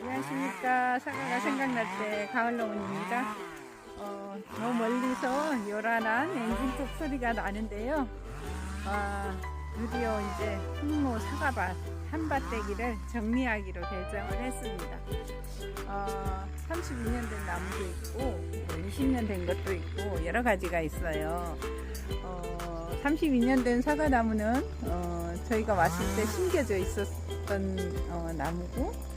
안녕하십니까. 사과가 생각날 때 가을농원입니다. 어, 저 멀리서 요란한 엔진톱 소리가 나는데요. 아, 드디어 이제 흑모 사과밭 한밭대기를 정리하기로 결정을 했습니다. 어, 32년 된 나무도 있고 20년 된 것도 있고 여러 가지가 있어요. 어, 32년 된 사과나무는 어, 저희가 왔을 때 심겨져 있었던 어, 나무고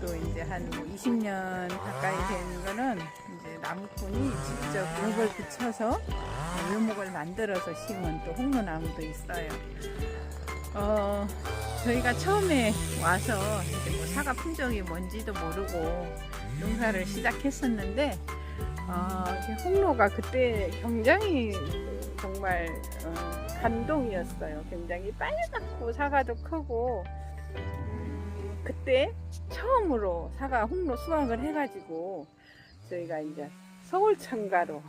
또 이제 한 20년 가까이 된 거는 이제 나무꾼이 직접 묘을 붙여서 묘목을 만들어서 심은 또 홍로나무도 있어요. 어, 저희가 처음에 와서 이제 뭐 사과 품종이 뭔지도 모르고 농사를 시작했었는데 어, 홍로가 그때 굉장히 정말 어, 감동이었어요. 굉장히 빨갛고 사과도 크고 음, 그때 처음으로 사과 홍로 수확을 해가지고 저희가 이제 서울 청가로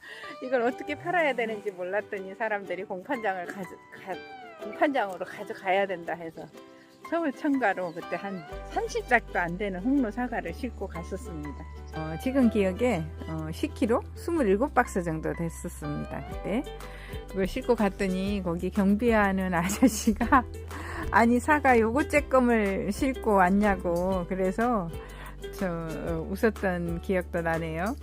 이걸 어떻게 팔아야 되는지 몰랐더니 사람들이 공판장을 가져 가, 공판장으로 가져가야 된다 해서 서울 청가로 그때 한 30짝도 안 되는 홍로 사과를 싣고 갔었습니다. 어, 지금 기억에 어, 10kg 27박스 정도 됐었습니다. 그때 그걸 싣고 갔더니 거기 경비하는 아저씨가 아니 사과 요거째 껌을 싣고 왔냐고 그래서 저 어, 웃었던 기억도 나네요.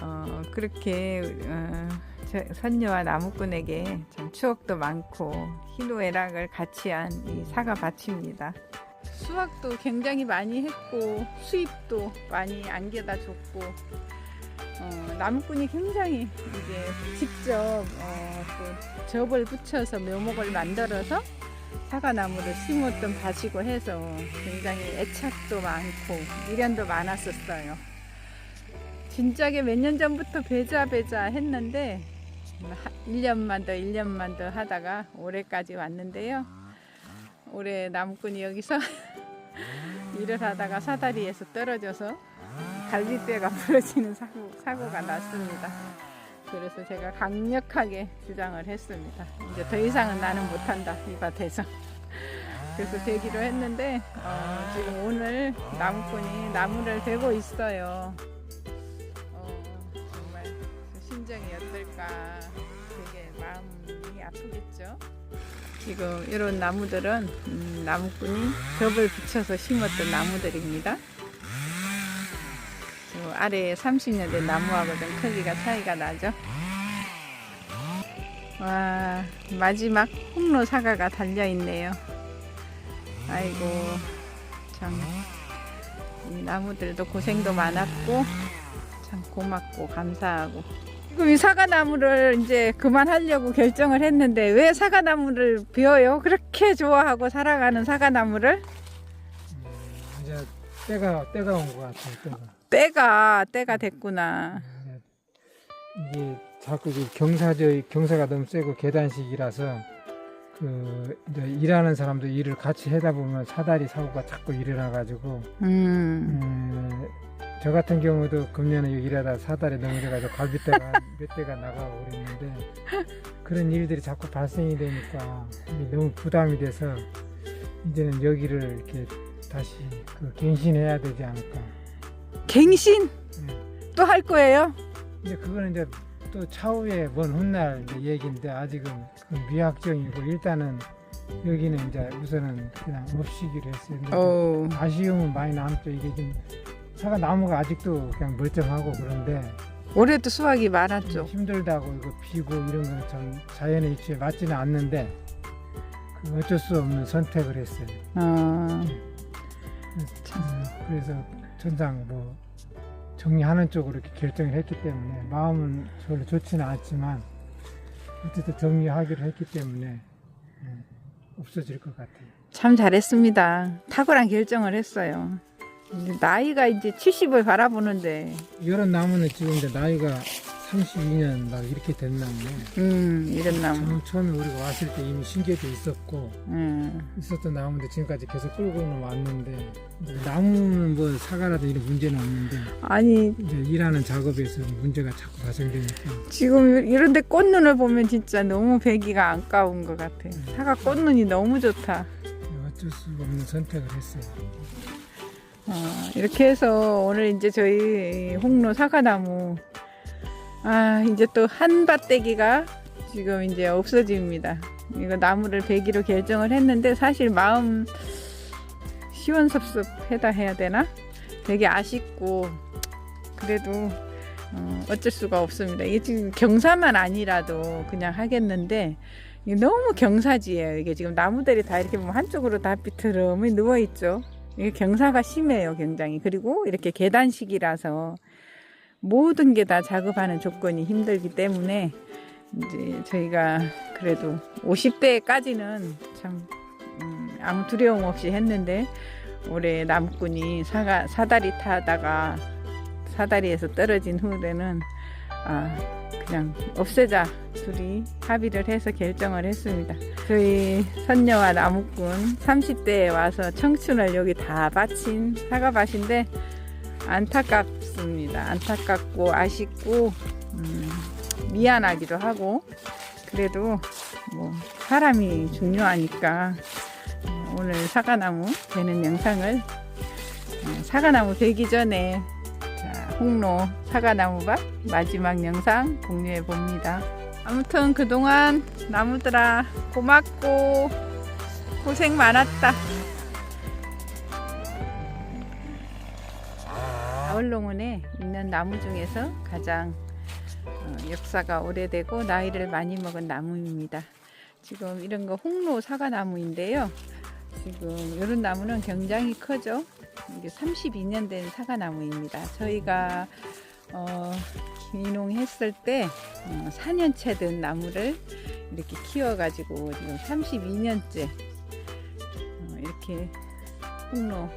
어, 그렇게 어, 저 선녀와 나무꾼에게 참 추억도 많고 희노애락을 같이 한 이 사과 밭입니다. 수확도 굉장히 많이 했고 수입도 많이 안겨다 줬고 어, 나무꾼이 굉장히 이제 직접 어, 또 접을 붙여서 묘목을 만들어서 사과나무를 심었던 밭이고 해서 굉장히 애착도 많고 미련도 많았었어요. 진작에 몇 년 전부터 배자 배자 했는데 1년만 더 1년만 더 하다가 올해까지 왔는데요. 올해 나무꾼이 여기서 일을 하다가 사다리에서 떨어져서 갈비뼈가 부러지는 사고, 사고가 났습니다. 그래서 제가 강력하게 주장을 했습니다. 이제 더 이상은 나는 못한다 이 밭에서. 그래서 되기로 했는데 어, 지금 오늘 나무꾼이 나무를 베고 있어요. 어, 정말 그 심정이 어떨까 되게 마음이 아프겠죠. 지금 이런 나무들은 음, 나무꾼이 겹을 붙여서 심었던 나무들입니다. 요 아래에 30년 된 나무하고 좀 크기가 차이가 나죠. 와 마지막 홍로 사과가 달려 있네요. 아이고 참이 나무들도 고생도 많았고 참 고맙고 감사하고 지금 이 사과나무를 이제 그만하려고 결정을 했는데 왜 사과나무를 비워요? 그렇게 좋아하고 살아가는 사과나무를 때가 때가 온 것 같아요. 때가 때가 때가 됐구나. 이게 자꾸 그 경사적 경사가 너무 세고 계단식이라서 그 이제 일하는 사람도 일을 같이 하다 보면 사다리 사고가 자꾸 일어나가지고 음, 음, 저 같은 경우도 금년에 여기 일하다 사다리 넘어져가지고 갈비뼈가 몇 대가 나가고 그랬는데 그런 일들이 자꾸 발생이 되니까 너무 부담이 돼서 이제는 여기를 이렇게 다시 그 갱신해야 되지 않을까. 갱신 예. 또할 거예요? 이제 그거는 이제 또 차후에 먼 훗날 이제 얘기인데 아직은 그 미확정이고 일단은 여기는 이제 우선은 그냥 없이기로 했어요. 근데 어, 아쉬움은 많이 남죠. 이게 지금 사과 나무가 아직도 그냥 멀쩡하고 그런데 올해도 수확이 많았죠. 힘들다고 이거 비고 이런 거는 참 자연의 이치에 맞지는 않는데 그 어쩔 수 없는 선택을 했어요. 어, 음, 그래서 전장 뭐 정리하는 쪽으로 이렇게 결정을 했기 때문에 마음은 별로 좋지는 않지만 어쨌든 정리하기로 했기 때문에 예, 없어질 것 같아요. 참 잘했습니다. 탁월한 결정을 했어요. 이제 나이가 이제 70을 바라보는데, 이런 나무는 지금 이제 나이가 32년 막 이렇게 된 나무네. 음, 이런 나무. 처음- 처음에 우리가 왔을 때 이미 신계도 있었고 음, 있었던 나무인데 지금까지 계속 끌고는 왔는데 나무는 뭐 사과라도 이런 문제는 없는데 아니 이제 일하는 작업에서 문제가 자꾸 발생되니까 지금 이런데 꽃눈을 보면 진짜 너무 배기가 아까운 것 같아. 사과 꽃눈이 너무 좋다. 어쩔 수 없는 선택을 했어요. 어, 이렇게 해서 오늘 이제 저희 홍로 사과나무 아 이제 또 한 밭대기가 지금 이제 없어집니다. 이거 나무를 베기로 결정을 했는데 사실 마음 시원섭섭해다 해야 되나? 되게 아쉽고 그래도 어, 어쩔 수가 없습니다. 이게 지금 경사만 아니라도 그냥 하겠는데 이게 너무 경사지예요. 이게 지금 나무들이 다 이렇게 보면 한쪽으로 다 비트름이 누워 있죠. 이게 경사가 심해요, 굉장히. 그리고 이렇게 계단식이라서 모든 게 다 작업하는 조건이 힘들기 때문에 이제 저희가 그래도 50대까지는 참 음, 아무 두려움 없이 했는데 올해 나무꾼이 사가 사다리 타다가 사다리에서 떨어진 후에는 아 그냥 없애자 둘이 합의를 해서 결정을 했습니다. 저희 선녀와 나무꾼 30대에 와서 청춘을 여기 다 바친 사과밭인데 안타깝습니다. 안타깝고 아쉽고 음, 미안하기도 하고 그래도 뭐 사람이 중요하니까 어, 오늘 사과나무 되는 영상을 어, 사과나무 되기 전에 자, 홍로 사과나무밭 마지막 영상 공유해 봅니다. 아무튼 그동안 나무들아 고맙고 고생 많았다. 가을농원에 있는 나무 중에서 가장 어, 역사가 오래되고 나이를 많이 먹은 나무입니다. 지금 이런 거 홍로 사과나무인데요. 지금 이런 나무는 굉장히 크죠. 이게 32년 된 사과나무입니다. 저희가 어, 귀농했을 때 어, 4년째 된 나무를 이렇게 키워가지고 지금 32년째 어, 이렇게 홍로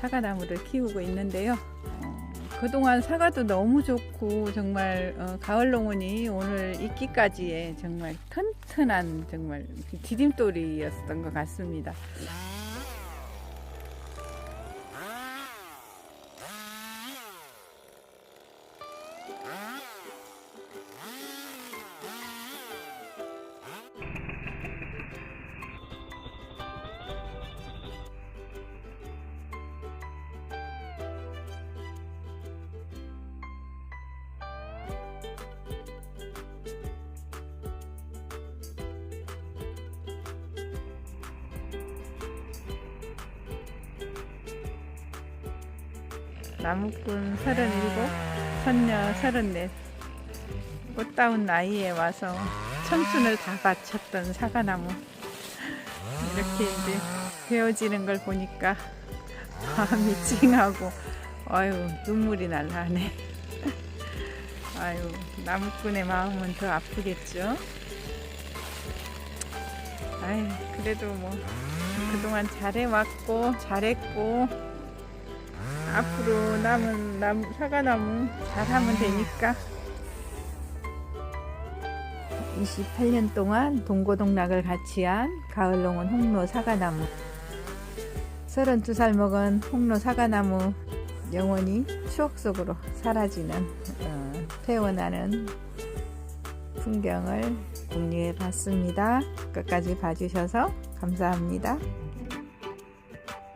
사과나무를 키우고 있는데요. 어, 그동안 사과도 너무 좋고 정말 어, 가을 농원이 오늘 있기까지의 정말 튼튼한 정말 디딤돌이었던 것 같습니다. 나무꾼 37, 선녀 34. 꽃다운 나이에 와서 청춘을 다 바쳤던 사과나무. 이렇게 이제 베어지는 걸 보니까 마음이 찡하고, 아유, 눈물이 날라네. 아유, 나무꾼의 마음은 더 아프겠죠? 아유, 그래도 뭐, 그동안 잘해왔고, 잘했고, 앞으로 남은 나무, 사과나무 잘하면 되니까 28년 동안 동고동락을 같이 한 가을농원 홍로 사과나무 32살 먹은 홍로 사과나무 영원히 추억 속으로 사라지는 어, 태어나는 풍경을 공유해 봤습니다. 끝까지 봐주셔서 감사합니다.